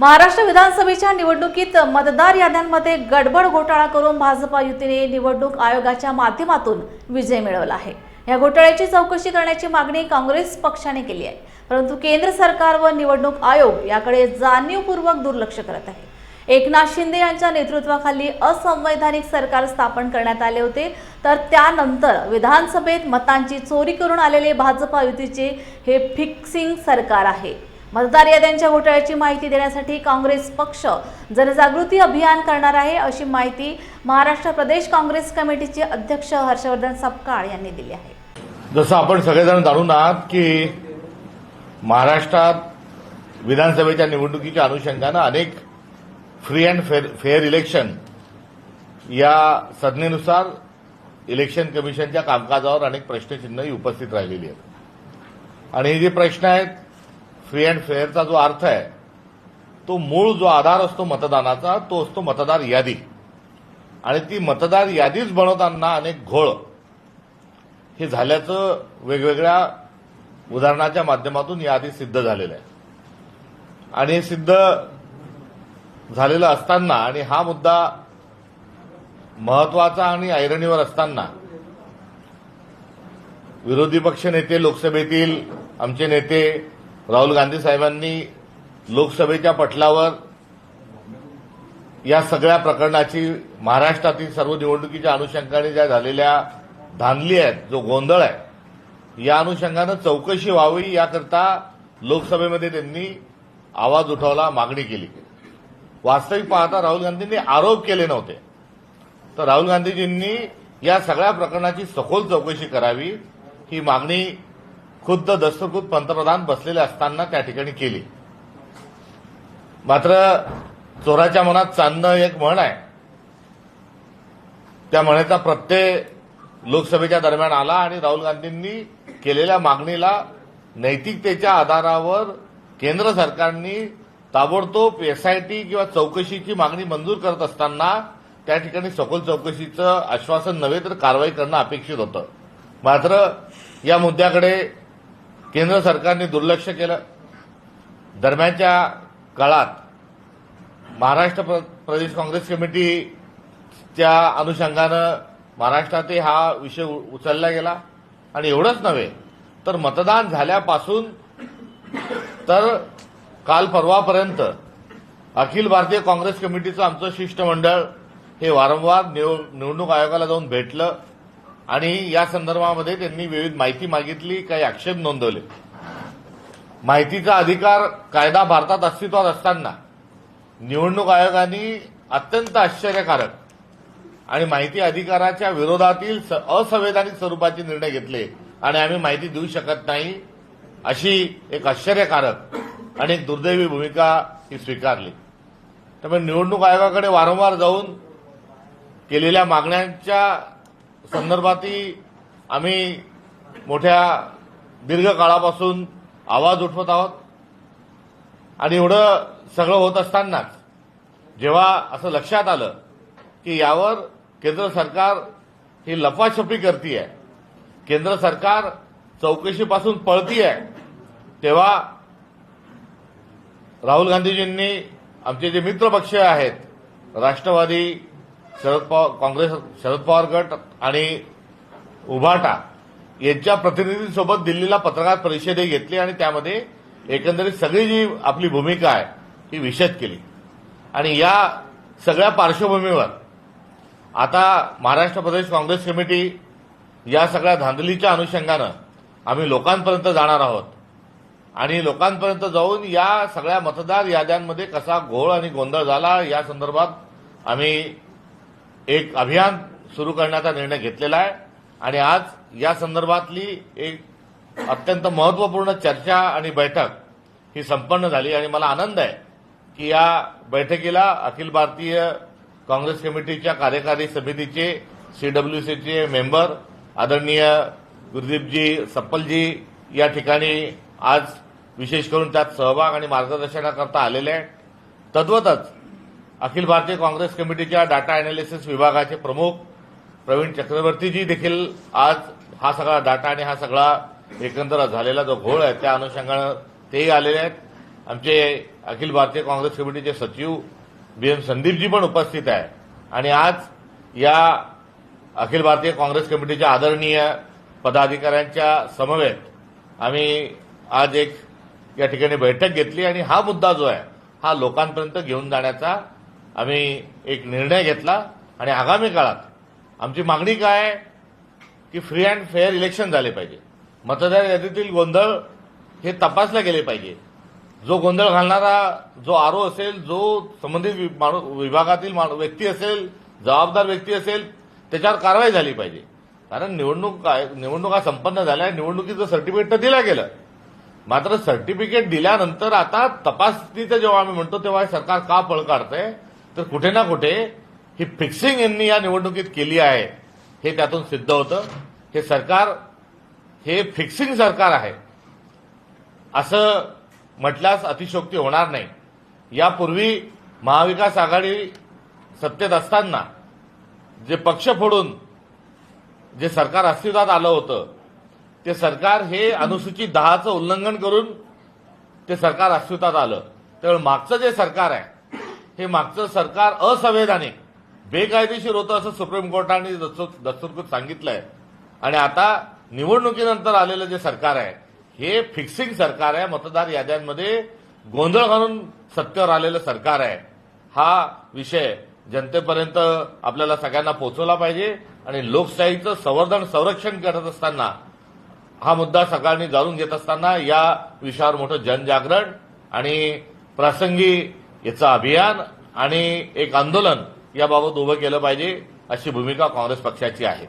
महाराष्ट्र विधानसभेच्या निवडणुकीत मतदार याद्यांमध्ये गडबड घोटाळा करून भाजपा युतीने निवडणूक आयोगाच्या माध्यमातून विजय मिळवला आहे. या घोटाळ्याची चौकशी करण्याची मागणी काँग्रेस पक्षाने केली आहे. परंतु केंद्र सरकार व निवडणूक आयोग याकडे जाणीवपूर्वक दुर्लक्ष करत आहे. एकनाथ शिंदे यांच्या नेतृत्वाखाली असंवैधानिक सरकार स्थापन करण्यात आले होते. तर त्यानंतर विधानसभेत मतांची चोरी करून आलेले भाजपा युतीचे हे फिक्सिंग सरकार आहे. मतदार याद्यांच्या घोटाळ्याची माहिती देण्यासाठी काँग्रेस पक्ष जनजागृती अभियान करणार आहे अशी माहिती महाराष्ट्र प्रदेश काँग्रेस कमिटीचे अध्यक्ष हर्षवर्धन सपकाळ यांनी दिली आहे. जसं आपण सगळेजण जाणून आहात की महाराष्ट्रात विधानसभेच्या निवडणुकीच्या अनुषंगानं अनेक free and fair fair election या संज्ञेनुसार इलेक्शन कमिशनच्या कामकाजावर अनेक प्रश्नचिन्हही उपस्थित राहिलेली आहेत. आणि हे जे प्रश्न आहेत फ्री अँड फेअरचा जो अर्थ आहे तो मूळ जो आधार असतो मतदानाचा तो असतो मतदार यादी. आणि ती मतदार यादीच बनवताना अनेक घोळ. हे झाल्याचं वेगवेगळ्या उदाहरणाच्या माध्यमातून याआधी सिद्ध झालेलं आहे. आणि हे सिद्ध झालेलं असताना आणि हा मुद्दा महत्त्वाचा आणि ऐरणीवर असताना विरोधी पक्ष नेते लोकसभेतील आमचे नेते राहुल गांधी साहेबांनी लोकसभेच्या पटलावर या सगळ्या प्रकरणाची महाराष्ट्रातील सर्व निवडणुकीच्या अनुषंगाने ज्या झालेल्या धांदली आहेत जो गोंधळ आहे या अनुषंगानं चौकशी व्हावी याकरता लोकसभेमध्ये त्यांनी आवाज उठवला मागणी केली. वास्तविक पाहता राहुल गांधींनी आरोप केले नव्हते. तर राहुल गांधीजींनी या सगळ्या प्रकरणाची सखोल चौकशी करावी ही मागणी खुद्द दस्तखुद पंतप्रधान बसलेले असताना त्या ठिकाणी केली. मात्र चोराच्या मनात चांदणं एक म्हण आहे. त्या म्हणेचा प्रत्यय लोकसभेच्या दरम्यान आला आणि राहुल गांधींनी केलेल्या मागणीला नैतिकतेच्या आधारावर केंद्र सरकारनी ताबडतोब एसआयटी किंवा चौकशीची मागणी मंजूर करत असताना त्या ठिकाणी सखोल चौकशीचं आश्वासन नव्हे तर कारवाई करणं अपेक्षित होतं. मात्र या मुद्द्याकडे केंद्र सरकारने दुर्लक्ष केलं. दरम्यानच्या काळात महाराष्ट्र प्र- प्रदेश काँग्रेस कमिटीच्या अनुषंगानं महाराष्ट्रातही हा विषय उ- उचलला गेला. आणि एवढंच नव्हे तर मतदान झाल्यापासून तर काल परवापर्यंत अखिल भारतीय काँग्रेस कमिटीचं आमचं शिष्टमंडळ हे वारंवार निव- निवडणूक आयोगाला जाऊन भेटलं. आणि या संदर्भामध्ये त्यांनी विविध माहिती मागितली काही आक्षेप नोंदवले. माहितीचा अधिकार कायदा भारतात अस्तित्वात असताना निवडणूक आयोगाने अत्यंत आश्चर्यकारक आणि माहिती अधिकाराच्या विरोधातील स- असंवैधानिक स्वरूपाचे निर्णय घेतले आणि आम्ही माहिती देऊ शकत नाही अशी एक आश्चर्यकारक आणि एक दुर्दैवी भूमिका ही स्वीकारली. त्यामुळे निवडणूक आयोगाकडे वारंवार जाऊन केलेल्या मागण्यांच्या संदर्भातही आम्ही मोठ्या दीर्घकाळापासून आवाज उठवत आहोत. आणि एवढं सगळं होत असतानाच जेव्हा असं लक्षात आलं की यावर केंद्र सरकार ही लफाछपी करतीये केंद्र सरकार चौकशीपासून पळतीये तेव्हा राहुल गांधीजींनी आमचे जे मित्रपक्ष आहेत राष्ट्रवादी शरद पवार काँग्रेस शरद पवार गट आणि उभाटा यांच्या प्रतिनिधींसोबत दिल्लीला पत्रकार परिषदही घेतली आणि त्यामध्ये एकंदरीत सगळी जी आपली भूमिका आहे ती विशद केली. आणि या सगळ्या पार्श्वभूमीवर आता महाराष्ट्र प्रदेश काँग्रेस कमिटी या सगळ्या धांदलीच्या अनुषंगानं आम्ही लोकांपर्यंत जाणार आहोत. आणि लोकांपर्यंत जाऊन या सगळ्या मतदार याद्यांमध्ये कसा घोळ आणि गोंधळ झाला या संदर्भात आम्ही एक अभियान सुरू करण्याचा निर्णय घेतलेला आहे. आणि आज या संदर्भातली एक अत्यंत महत्त्वपूर्ण चर्चा आणि बैठक ही संपन्न झाली. आणि मला आनंद आहे की या बैठकीला अखिल भारतीय काँग्रेस कमिटीच्या कार्यकारी समितीचे सीडब्ल्यूसीचे मेंबर आदरणीय गुरुदीपजी सप्पलजी या ठिकाणी आज विशेष करून त्यात सहभाग आणि मार्गदर्शनाकरता आलेले आहेत. तद्वतच अखिल भारतीय काँग्रेस कमिटीच्या डाटा अॅनालिसिस विभागाचे प्रमुख प्रवीण चक्रवर्तीजी देखील आज हा सगळा डाटा आणि हा सगळा एकंदर झालेला जो घोळ आहे त्या अनुषंगानं तेही आलेले आहेत. आमचे अखिल भारतीय काँग्रेस कमिटीचे सचिव बी एम संदीपजी पण उपस्थित आहे. आणि आज या अखिल भारतीय काँग्रेस कमिटीच्या आदरणीय पदाधिकाऱ्यांच्या समवेत आम्ही आज एक या ठिकाणी बैठक घेतली आणि हा मुद्दा जो आहे हा लोकांपर्यंत घेऊन जाण्याचा आम्ही एक निर्णय घेतला आणि आगामी काळात आमची मागणी काय की फ्री अँड फेअर इलेक्शन झाले पाहिजे. मतदार यादीतील गोंधळ हे तपासले गेले पाहिजे. जो गोंधळ घालणारा जो आरो असेल जो संबंधित वि- माणू- विभागातील माणू- व्यक्ती असेल जबाबदार व्यक्ती असेल त्याच्यावर कारवाई झाली पाहिजे. कारण निवडणूक काय- निवडणुका संपन्न झाल्या निवडणुकीचं सर्टिफिकेट तर दिलं गेलं. मात्र सर्टिफिकेट दिल्यानंतर आता तपासणीचं जेव्हा आम्ही म्हणतो तेव्हा सरकार का पळ काढतंय? तर कुठे ना कुठे ही फिक्सिंग यांनी या निवडणुकीत केली आहे हे त्यातून सिद्ध होतं. हे सरकार हे फिक्सिंग सरकार आहे. असं म्हटल्यास अतिशोक्ती होणार नाही. यापूर्वी महाविकास आघाडी सत्तेत असताना जे पक्ष फोडून जे सरकार अस्तित्वात आलं होतं ते सरकार हे अनुसूचित दहाचं उल्लंघन करून ते सरकार अस्तित्वात आलं. त्यामुळे मागचं जे सरकार आहे हे मागचं सरकार असंवैधानिक बेकायदेशीर होतं असं सुप्रीम कोर्टाने दस्तूर- सांगितलंय. आणि आता निवडणुकीनंतर आलेलं जे सरकार आहे हे फिक्सिंग सरकार आहे मतदार याद्यांमध्ये गोंधळ घालून सत्तेवर आलेलं सरकार आहे. हा विषय जनतेपर्यंत आपल्याला सगळ्यांना पोहोचवला पाहिजे आणि लोकशाहीचं संवर्धन संरक्षण करत असताना हा मुद्दा सगळ्यांनी जाणून घेत असताना या विषयावर मोठं जनजागरण आणि प्रसंगी याचं अभियान आणि एक आंदोलन याबाबत उभं केलं पाहिजे अशी भूमिका काँग्रेस पक्षाची आहे.